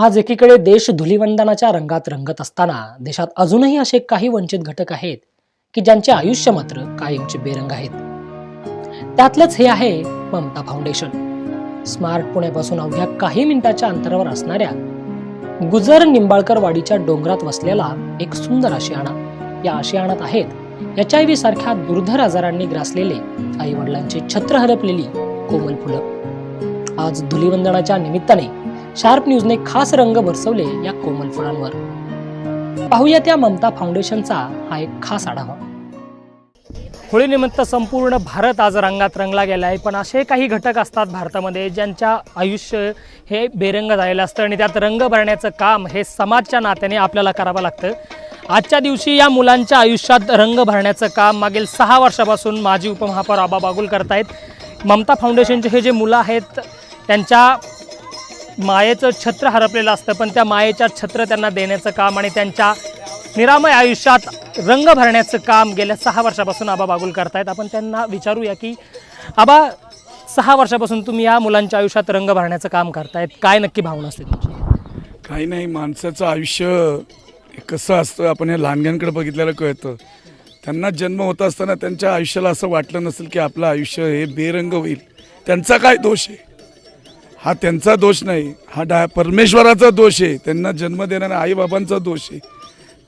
आज एकीकडे देश धुलिवंदनाच्या रंगात रंगत असताना देशात अजूनही असे काही वंचित घटक आहेत की ज्यांचे आयुष्य मात्र कायमचे बेरंग आहेत. त्यातलंच हे आहे ममता फाउंडेशन. स्मार्ट पुण्यापासून अवघ्या काही मिनिटाच्या अंतरावर असणाऱ्या गुजर निंबाळकर वाडीच्या डोंगरात वसलेला एक सुंदर आशियाणा. या आशियाणात आहेत एच आय व्ही सारख्या दुर्धर आजारांनी ग्रासलेले आई वडिलांचे छत्र हरपलेली कोमल फुलं. आज धुलिवंदनाच्या निमित्ताने शार्प न्यूजने खास रंग बरसवले या कोमल फुलांवर. पाहूया त्या ममता फाउंडेशनचा हा एक खास आढावा. होळीनिमित्त संपूर्ण भारत आज रंगात रंगला गेला आहे पण असे काही घटक असतात भारतामध्ये ज्यांच्या आयुष्य हे बेरंग झालेलं असतं आणि त्यात रंग भरण्याचं काम हे समाजच्या नात्याने आपल्याला करावं लागतं. आजच्या दिवशी या मुलांच्या आयुष्यात रंग भरण्याचं काम मागील सहा वर्षापासून माजी उपमहापौर आबा बागुल करतायत. ममता फाउंडेशनचे हे जे मुलं आहेत त्यांच्या मायेचं छत्र हरपलेलं असतं पण त्या मायेच्या छत्र त्यांना देण्याचं काम आणि त्यांच्या निरामय आयुष्यात रंग भरण्याचं काम गेल्या सहा वर्षापासून आबा बागुल करतायत. आपण त्यांना विचारूया की आबा सहा वर्षापासून तुम्ही या मुलांच्या आयुष्यात रंग भरण्याचं काम करतायत. काय नक्की भावना असते तुमची? काही नाही माणसाचं आयुष्य हे कसं असतं आपण हे लहानग्यांकडे बघितलेलं कळतं. त्यांना जन्म होत असताना त्यांच्या आयुष्याला असं वाटलं नसेल की आपलं आयुष्य हे बेरंग होईल. त्यांचा काय दोष आहे? हा त्यांचा दोष नाही. हा डा परमेश्वराचा दोष आहे. त्यांना जन्म देणाऱ्या आईबाबांचा दोष आहे.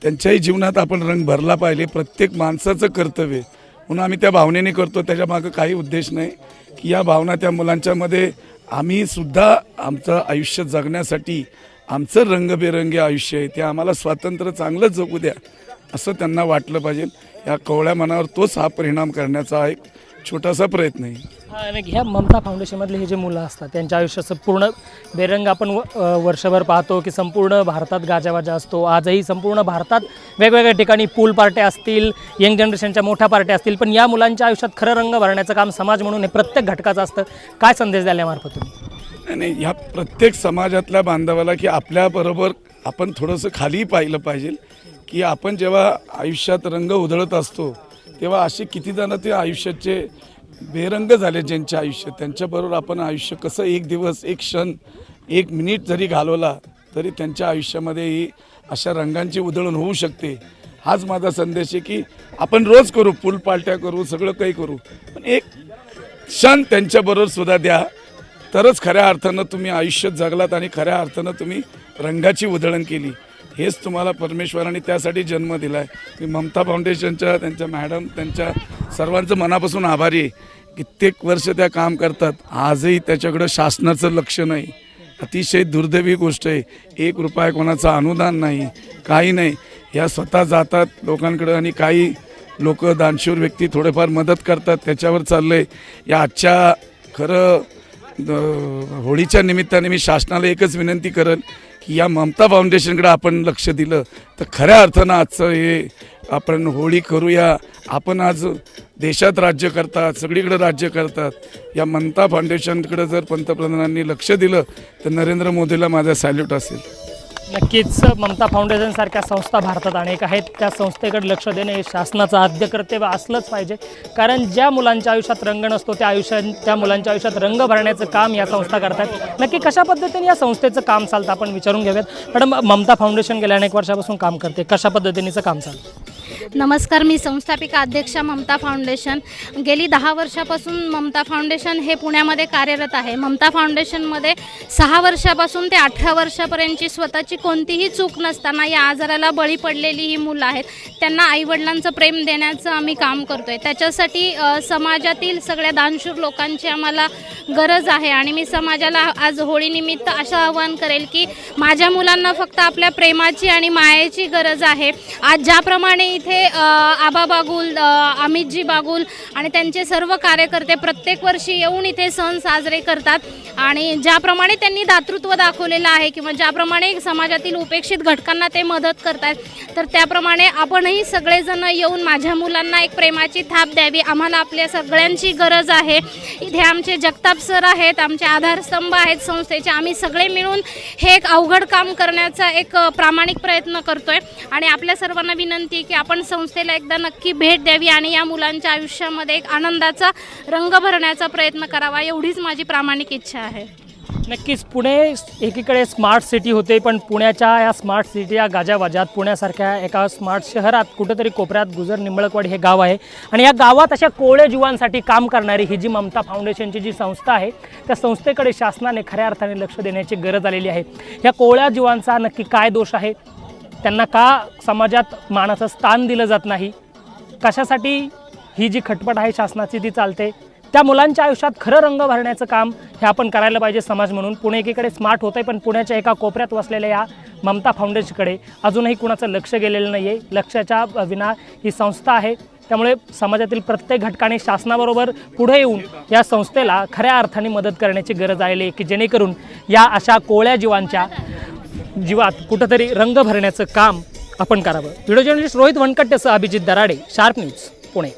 त्यांच्याही जीवनात आपण रंग भरला पाहिजे. प्रत्येक माणसाचं कर्तव्य आहे. म्हणून आम्ही त्या भावनेने करतो. त्याच्या मागं काही उद्देश नाही. की या भावना त्या मुलांच्यामध्ये आम्ही सुद्धा आमचं आयुष्य जगण्यासाठी आमचं रंगबेरंगी आयुष्य आहे. ते आम्हाला स्वातंत्र्य चांगलं जगू द्या असं त्यांना वाटलं पाहिजे. या कवळ्या मनावर तोच हा परिणाम करण्याचा एक छोटासा प्रयत्न आहे. आणि ह्या ममता फाउंडेशनमधले हे जे मुलं असतात त्यांच्या आयुष्याचं पूर्ण बेरंग आपण व- अ, वर्षभर पाहतो की संपूर्ण भारतात गाजावाजा असतो. आजही संपूर्ण भारतात वेगवेगळ्या ठिकाणी पूल पार्ट्या असतील यंग जनरेशनच्या मोठ्या पार्ट्या असतील पण या मुलांच्या आयुष्यात खरं रंग भरण्याचं काम समाज म्हणून हे प्रत्येक घटकाचं असतं. काय संदेश द्यायलामार्फत तुम्ही? नाही, नाही ह्या प्रत्येक समाजातल्या बांधवाला की आपल्याबरोबर आपण थोडंसं खाली पाहिलं पाहिजे की आपण जेव्हा आयुष्यात रंग उधळत असतो तेव्हा असे किती जण ते आयुष्याचे बेरंग झाले ज्यांचे आयुष्य त्यांच्याबरोबर आपण आयुष्य कसं एक दिवस एक क्षण एक मिनिट जरी घालवला तरी त्यांच्या आयुष्यामध्येही अशा रंगांची उधळण होऊ शकते. हाच माझा संदेश आहे की आपण रोज करू पूल पालट्या करू सगळं काही करू पण एक क्षण त्यांच्याबरोबर सुद्धा द्या. तरच खऱ्या अर्थानं तुम्ही आयुष्य जगलात आणि खऱ्या अर्थानं तुम्ही रंगाची उधळण केली. हेच तुम्हाला परमेश्वराने त्यासाठी जन्म दिला आहे मी ममता फाउंडेशनच्या त्यांच्या मॅडम त्यांच्या सर्वांचं मनापासून आभारी आहे. कित्येक वर्ष त्या काम करतात. आजही त्याच्याकडं शासनाचं लक्ष नाही. अतिशय दुर्दैवी गोष्ट आहे. एक रुपया कोणाचं अनुदान नाही काही नाही. या स्वतः जातात लोकांकडं आणि काही लोक दानशूर व्यक्ती थोडेफार मदत करतात. त्याच्यावर चाललं आहे या आजच्या खरं होळीच्या निमित्ताने मी शासनाला एकच विनंती करेन. की या ममता फाउंडेशनकडे आपण लक्ष दिलं तर खऱ्या अर्थानं आजचं हे आपण होळी करूया. आपण आज देशात राज्य करतात सगळीकडे राज्य करतात. या ममता फाउंडेशनकडे जर पंतप्रधानांनी लक्ष दिलं तर नरेंद्र मोदीला माझा सॅल्यूट असेल. नक्कीच ममता फाउंडेशनसारख्या संस्था भारतात अनेक आहेत. त्या संस्थेकडे लक्ष देणे हे शासनाचं आद्य कर्तव्य असलंच पाहिजे. कारण ज्या मुलांच्या आयुष्यात रंग नसतो त्या आयुष्यात त्या मुलांच्या आयुष्यात रंग भरण्याचं काम या संस्था करतात. नक्की कशा पद्धतीने या संस्थेचं काम चालतं आपण विचारून घेऊयात. मॅडम ममता फाउंडेशन गेल्या अनेक वर्षापासून काम करते. कशा पद्धतीनेचं काम चालतं? नमस्कार मी संस्थापिका अध्यक्षा ममता फाउंडेशन. गेली दहा वर्षापासून ममता फाउंडेशन हे पुण्यामध्ये कार्यरत आहे. ममता फाउंडेशनमध्ये सहा वर्षापासून ते अठरा वर्षापर्यंतची स्वतःची कोणतीही चूक नसताना या आजाराला बळी पडलेली ही मुलं आहेत. त्यांना आईवडिलांचं प्रेम देण्याचं आम्ही काम करतो आहे त्याच्यासाठी समाजातील सगळ्या दानशूर लोकांची आम्हाला गरज आहे आणि मी समाजाला आज होळीनिमित्त असं आवाहन करेल की माझ्या मुलांना फक्त आपल्या प्रेमाची आणि मायेची गरज आहे. आज ज्याप्रमाणे इथे आबा बागुल अमितजी बागुल आणि त्यांचे सर्व कार्यकर्ते प्रत्येक वर्षी येऊन इथे सण साजरे करतात. आणि ज्याप्रमाणे त्यांनी दातृत्व दाखवलेलं आहे किंवा ज्याप्रमाणे समाजातील उपेक्षित घटकांना ते मदत करतात तर त्याप्रमाणे आपणही सगळेजण येऊन माझ्या मुलांना एक प्रेमाची थाप द्यावी. आम्हाला आपल्या सगळ्यांची गरज आहे. इथे आमचे जगताप सर आहेत आमचे आधारस्तंभ आहेत संस्थेचे. आम्ही सगळे मिळून हे एक अवघड काम करण्याचा एक प्रामाणिक प्रयत्न करतोय. आणि आपल्या सर्वांना विनंती की आपण संस्थेला एकदा नक्की भेट द्यावी आणि या मुलांच्या आयुष्यामध्ये एक आनंदाचा रंग भरण्याचा प्रयत्न करावा एवढीच माझी प्रामाणिक इच्छा आहे. नक्कीच पुणे एकीकडे स्मार्ट सिटी होते पण पुण्याच्या या स्मार्ट सिटी या गाजावाजात पुण्यासारख्या एका स्मार्ट शहरात कुठंतरी कोपऱ्यात गुजर निंबळकवाडी हे गाव आहे. आणि या गावात अशा कोवळ्या जीवांसाठी काम करणारी ही जी ममता फाउंडेशनची जी संस्था आहे त्या संस्थेकडे शासनाने खऱ्या अर्थाने लक्ष देण्याची गरज आलेली आहे. या कोवळ्या जीवांचा नक्की काय दोष आहे? त्यांना का समाजात मानाचं स्थान दिलं जात नाही? कशासाठी ही जी खटपट आहे शासनाची ती चालते? त्या मुलांच्या आयुष्यात खरं रंग भरण्याचं काम हे आपण करायला पाहिजे समाज म्हणून. पुणे एकीकडे स्मार्ट होतं आहे पण पुण्याच्या एका कोपऱ्यात वसलेल्या या ममता फाउंडेशनकडे अजूनही कुणाचं लक्ष गेलेलं नाही आहे लक्षाच्या विना ही संस्था आहे. त्यामुळे समाजातील प्रत्येक घटकाने शासनाबरोबर पुढे येऊन या संस्थेला खऱ्या अर्थाने मदत करण्याची गरज आलेली आहे की जेणेकरून या अशा कोळ्या जीवांच्या जीवात कुठंतरी रंग भरण्याचं काम आपण करावं. व्हिडिओ जर्नलिस्ट रोहित वनकट्टेसह अभिजित दराडे शार्प न्यूज पुणे.